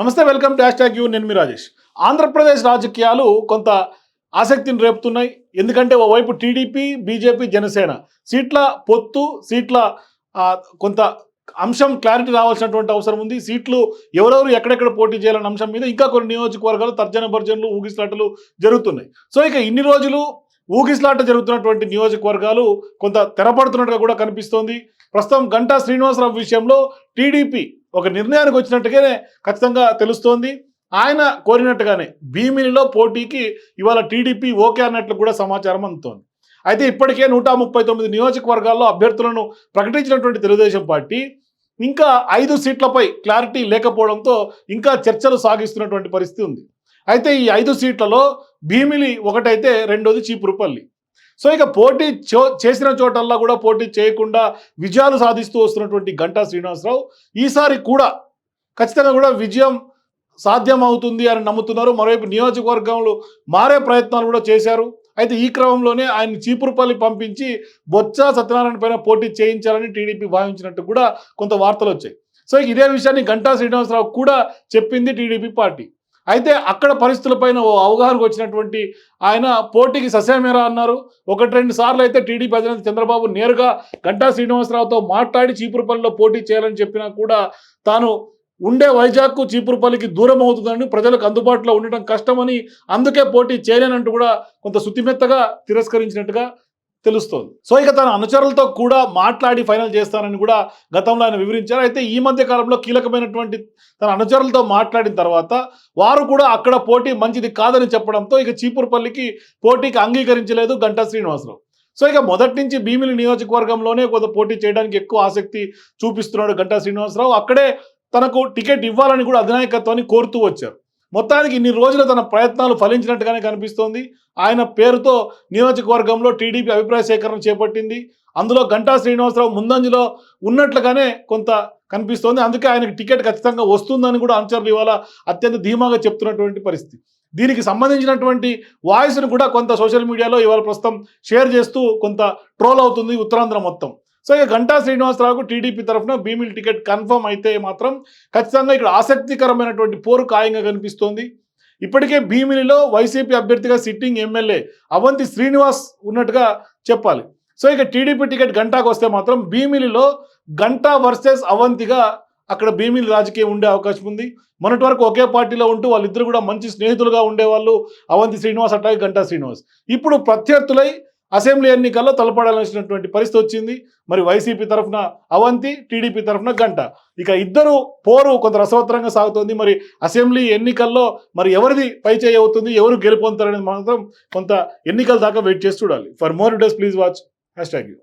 నమస్తే welcome to hash you. నేను మీ రాజేష్. ఆంధ్రప్రదేశ్ రాజకీయాలు కొంత ఆసక్తిని రేపుతున్నాయి. ఎందుకంటే ఓవైపు టీడీపీ బీజేపీ జనసేన సీట్ల పొత్తు సీట్ల కొంత అంశం క్లారిటీ రావాల్సినటువంటి అవసరం ఉంది. సీట్లు ఎవరెవరు ఎక్కడెక్కడ పోటీ చేయాలన్న అంశం మీద ఇంకా కొన్ని నియోజకవర్గాలు తర్జన భర్జనలు ఊగిసలాటలు జరుగుతున్నాయి. సో ఇక ఇన్ని రోజులు ఊగిసలాట జరుగుతున్నటువంటి నియోజకవర్గాలు కొంత తెరపడుతున్నట్టుగా కూడా కనిపిస్తోంది. ప్రస్తుతం గంటా శ్రీనివాసరావు విషయంలో టీడీపీ ఒక నిర్ణయానికి వచ్చినట్టుగానే ఖచ్చితంగా తెలుస్తోంది. ఆయన కోరినట్టుగానే భీమినిలో పోటీకి ఇవాళ టీడీపీ ఓకే అన్నట్లు కూడా సమాచారం అందుతోంది. అయితే ఇప్పటికే నూట ముప్పై తొమ్మిది నియోజకవర్గాల్లో అభ్యర్థులను ప్రకటించినటువంటి తెలుగుదేశం పార్టీ ఇంకా ఐదు సీట్లపై క్లారిటీ లేకపోవడంతో ఇంకా చర్చలు సాగిస్తున్నటువంటి పరిస్థితి ఉంది. అయితే ఈ ఐదు సీట్లలో భీమిలి ఒకటైతే రెండోది చీపురుపల్లి. సో ఇక పోటీ చో- చేసిన చోటల్లా కూడా పోటీ చేయకుండా విజయాలు సాధిస్తూ వస్తున్నటువంటి గంటా శ్రీనివాసరావు ఈసారి కూడా ఖచ్చితంగా కూడా విజయం సాధ్యం అవుతుంది అని నమ్ముతున్నారు. మరోవైపు నియోజకవర్గంలో మారే ప్రయత్నాలు కూడా చేశారు. అయితే ఈ క్రమంలోనే ఆయన చీపురుపల్లి పంపించి బొత్స సత్యనారాయణ పైన పోటీ చేయించాలని టీడీపీ భావించినట్టు కూడా కొంత వార్తలు వచ్చాయి. సో ఇదే విషయాన్ని గంటా శ్రీనివాసరావు కూడా చెప్పింది టీడీపీ పార్టీ. అయితే అక్కడ పరిస్థితులపైన ఓ అవగాహనకు వచ్చినటువంటి ఆయన పోటీకి ససేమేరా అన్నారు. ఒకటి రెండు సార్లు అయితే టీడీపీ అధినేత చంద్రబాబు నేరుగా గంటా శ్రీనివాసరావుతో మాట్లాడి చీపురుపల్లిలో పోటీ చేయాలని చెప్పినా కూడా తాను ఉండే వైజాగ్ చీపురుపల్లికి దూరం అవుతుందని ప్రజలకు అందుబాటులో ఉండటం కష్టమని అందుకే పోటీ చేయలేనంటూ కూడా కొంత శుతిమెత్తగా తిరస్కరించినట్టుగా తెలుస్తోంది. సో ఇక తన అనుచరులతో కూడా మాట్లాడి ఫైనల్ చేస్తానని కూడా గతంలో ఆయన వివరించారు. అయితే ఈ మధ్య కాలంలో కీలకమైనటువంటి తన అనుచరులతో మాట్లాడిన తర్వాత వారు కూడా అక్కడ పోటీ మంచిది కాదని చెప్పడంతో ఇక చీపురుపల్లికి పోటీకి అంగీకరించలేదు గంటా శ్రీనివాసరావు. సో ఇక మొదటి నుంచి భీమిలి నియోజకవర్గంలోనే కొంత పోటీ చేయడానికి ఎక్కువ ఆసక్తి చూపిస్తున్నాడు గంటా శ్రీనివాసరావు. అక్కడే తనకు టికెట్ ఇవ్వాలని కూడా అధినాయకత్వాన్ని కోరుతూ వచ్చారు. మొత్తానికి ఇన్ని రోజులు తన ప్రయత్నాలు ఫలించినట్టుగానే కనిపిస్తోంది. ఆయన పేరుతో నియోజకవర్గంలో టీడీపీ అభిప్రాయ సేకరణ చేపట్టింది. అందులో గంటా శ్రీనివాసరావు ముందంజలో ఉన్నట్లుగానే కొంత కనిపిస్తోంది. అందుకే ఆయనకి టికెట్ ఖచ్చితంగా వస్తుందని కూడా అనుచరులు ఇవాళ అత్యంత ధీమాగా చెప్తున్నటువంటి పరిస్థితి. దీనికి సంబంధించినటువంటి వాయిస్ను కూడా కొంత సోషల్ మీడియాలో ఇవాళ ప్రస్తుతం షేర్ చేస్తూ కొంత ట్రోల్ అవుతుంది ఉత్తరాంధ్ర మొత్తం. సో ఇక గంటా శ్రీనివాసరావుకు టీడీపీ తరఫున భీమిల్ టికెట్ కన్ఫర్మ్ అయితే మాత్రం ఖచ్చితంగా ఇక్కడ ఆసక్తికరమైనటువంటి పోరు ఖాయంగా కనిపిస్తోంది. ఇప్పటికే భీమిలిలో వైసీపీ అభ్యర్థిగా సిట్టింగ్ ఎమ్మెల్యే అవంతి శ్రీనివాస్ ఉన్నట్టుగా చెప్పాలి. సో ఇక టీడీపీ టికెట్ గంటాకు వస్తే మాత్రం భీమిలిలో గంటా వర్సెస్ అవంతిగా అక్కడ భీమిలి రాజకీయం ఉండే అవకాశం ఉంది. మొన్నటి వరకు ఒకే పార్టీలో ఉంటూ వాళ్ళిద్దరు కూడా మంచి స్నేహితులుగా ఉండేవాళ్ళు అవంతి శ్రీనివాస్ అట్లాగే గంటా శ్రీనివాస్. ఇప్పుడు ప్రత్యర్థులై అసెంబ్లీ ఎన్నికల్లో తలపడాల్సినటువంటి పరిస్థితి వచ్చింది. మరి వైసీపీ తరఫున అవంతి టీడీపీ తరఫున గంట. ఇక ఇద్దరు పోరు కొంత రసవత్తరంగా సాగుతోంది. మరి అసెంబ్లీ ఎన్నికల్లో మరి ఎవరిది పైచేయి అవుతుంది ఎవరు గెలుపొందుతారనేది మాత్రం కొంత ఎన్నికల దాకా వెయిట్ చేసి చూడాలి. Four more days please watch. Hashtag you.